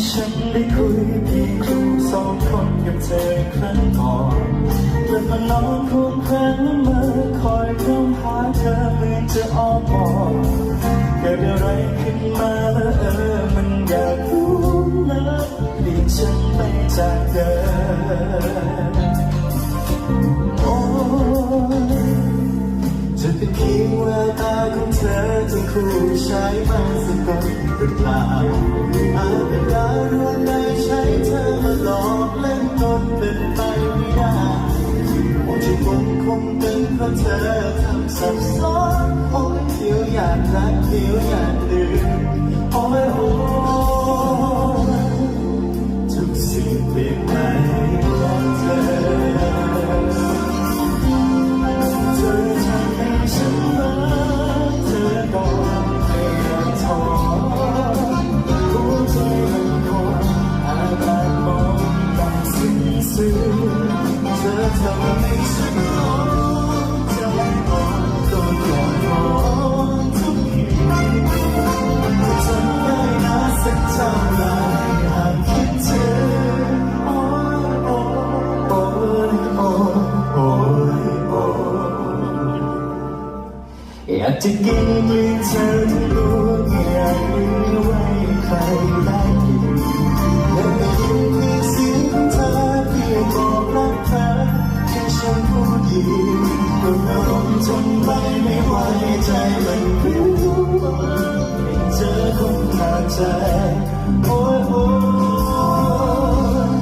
ที่ฉันได้คุยเพียงครูสองคนกับเธอครั้งก่อนเมื่อมานอนควงแขนและมือคอยเข้าหาเธอเหมือนจะอ้อมมองเกิดอะไรขึ้นมาแล้วเออมันอยากรู้นะเปลี่ยนฉันไปจากเดิมโอ้จะเป็นเพียงแววตาของเธอที่คู่ใช้มาสะกดหรือเปล่า เพราะเธอทำสับสนโอ้ยเดียวอยากรักเดียวอยากลืมโอ้ยโอ้ทุกสิ่งเปลี่ยนไปเพราะเธอเธอทำให้ฉันรักเธอก่อนไม่อยากท้อหัวใจมันคงอาการมองแบบซึ้งซึ้งเธอทำให้ฉันร้อ อยากจะกินกลิ่นเธอทั้งรู้อยากลืมไว้ใครได้กินอยากได้ยินเพียงเสียงของเธอเพียงบอกรักเธอแค่ฉันพูดดีก็อารมณ์ทนไปไม่ไหวใจมันรู้วเจอคงขาดใจโอ้ยโอ้ย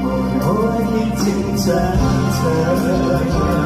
โอ้ยโอ้ยคิดถึงใจเธอ